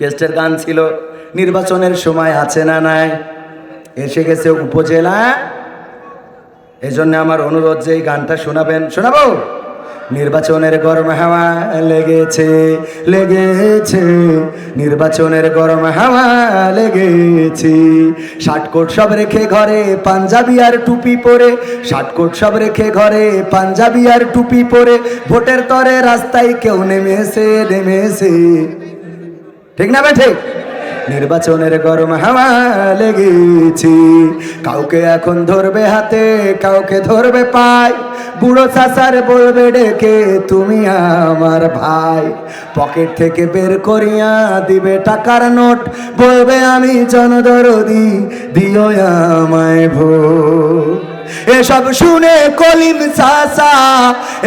রিকোয়েস্টের গান ছিল, নির্বাচনের সময় আছে না নাই? এসে গেছে উপজেলা। এই জন্য আমার অনুরোধ যে এই গানটা শোনাবেন, শোনাবো? নির্বাচনের গরম হাওয়া লেগেছে লেগেছে। নির্বাচনের গরম হাওয়া লেগেছে। ষাটকোট সব রেখে ঘরে পাঞ্জাবি আর টুপি পরে। ষাটকোট সব রেখে ঘরে পাঞ্জাবি আর টুপি পরে। ভোটের তরে রাস্তায় কেউ নেমেছে নেমেছে। ঠিক না ঠিক? নির্বাচনের গরম হাওয়া লেগেছি কাউকে এখন ধরবে হাতে, কাউকে ধরবে পায়। বুড়ো চাচার বলবে ডেকে, তুমি আমার ভাই। পকেট থেকে বের করিয়া দিবে টাকার নোট। বলবে, আমি জনদরদি, দিও আমায় ভোট। এসব শুনে কলিম সাসা,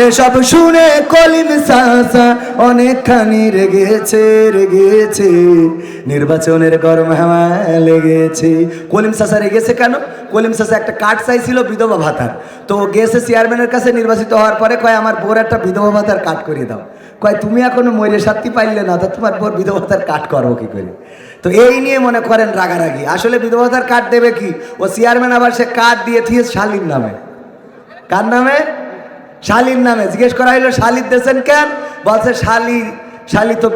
এসব শুনে কলিম সাসা, অনেকখানি রেগেছে রেগেছে। নির্বাচনের গরম হাওয়া লেগেছে। কলিম সাসা রেগেছে কেন? কলিম সাসা একটা কার্ড চাইছিল বিধবা ভাতার। তো গেছে চেয়ারম্যানের কাছে নির্বাচিত হওয়ার পরে কয়, আমার বোর একটা বিধবা ভাতার কার্ড করিয়ে দাও। কয়, তুমি এখনও ময়ূরে শান্তি পাইলে না, তো তোমার পর বিধবা ভাতার কার্ড করব কি করে? তো এই নিয়ে মনে করেন রাগারাগি। আসলে বিধবাতার কার্ড দেবে কি? ও চেয়ারম্যান আবার সে কার্ড দিয়ে দিয়ে শালির নামে। কার নামে? শালির নামে। জিজ্ঞেস করা হলো শালির দেশেন কেন? বলছে, শালি শালি তো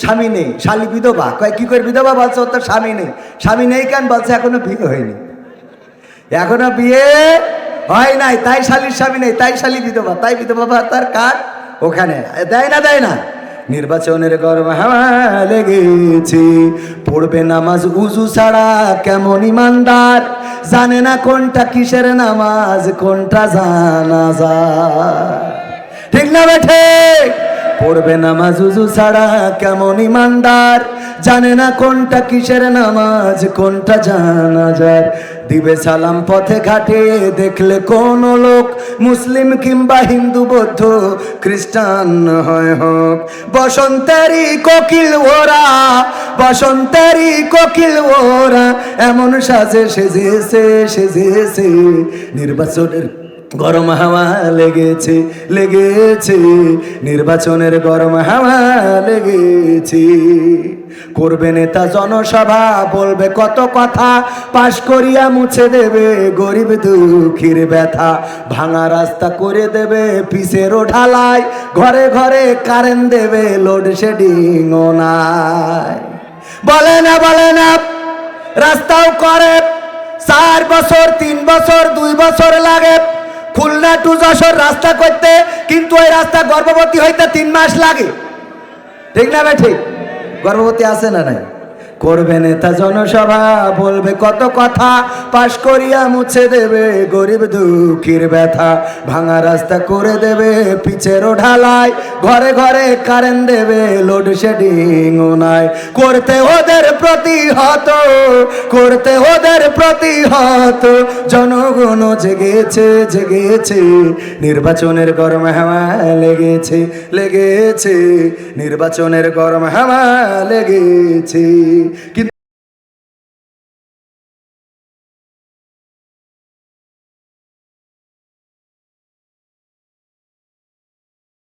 স্বামী নেই, শালি বিধবা। কয়, কি করে বিধবা? বলছে, ওর তো স্বামী নেই। স্বামী নেই কেন? বলছে, এখনও বিয়ে হয়নি। এখনও বিয়ে হয় নাই, তাই শালির স্বামী নেই, তাই শালি বিধবা, তাই বিধবা তার কার ওখানে। দেয় না দেয় না। নির্বাচনের গর্ব হাওয়া পড়বে নামাজ উজু ছাড়া কেমন ইমানদার? জানে না কোনটা কিসের নামাজ, কোনটা জানা যা ঠিক না বেঠে পড়বে নামাজ উজু ছাড়া কেমন ইমানদার? জানে না কোনটা কিসের নামাজ, কোনটা জানাজার দিবে সালাম পথে ঘাটে, দেখলে কোন লোক মুসলিম কিংবা হিন্দু, বৌদ্ধ, খ্রিস্টান হয় হোক। বসন্তেরই কোকিল ওরা, বসন্তেরই কোকিল ওরা, এমন সাজে সেজেছে সেজেছে। নির্বাচনের গরম হাওয়া লেগেছে লেগেছে। নির্বাচনের গরম হাওয়া লেগেছে। করবে নেতা জনসভা, বলবে কত কথা, পাশ করিয়া মুছে দেবে গরিব দুঃখীর ব্যথা, ভাঙা রাস্তা করে দেবে পিসেরও ঢালাই, ঘরে ঘরে কারেন্ট দেবে লোডশেডিং ও নাই। বলে না বলে না, রাস্তাও করে, চার বছর, তিন বছর, দুই বছর লাগে। খুলনা টু যশোর রাস্তা করতে, কিন্তু ওই রাস্তা গর্ভবতী হইতে তিন মাস লাগে। ঠিক না ভাই, ঠিক? গর্ভবতী আছে না নাই করবে নেতা জনসভা, বলবে কত কথা, পাশ করিয়া মুছে দেবে গরিব দুঃখীর ব্যথা, ভাঙা রাস্তা করে দেবে পিছেরও ঢালাই, ঘরে ঘরে কারেন্ট দেবে লোডশেডিং নাই। করতে ওদের প্রতিহত, করতে ওদের প্রতিহত, জনগণ জেগেছে জেগেছে, নির্বাচনের গরম হাওয়া লেগেছে লেগেছে, নির্বাচনের গরম হাওয়া লেগেছে। কিন্তু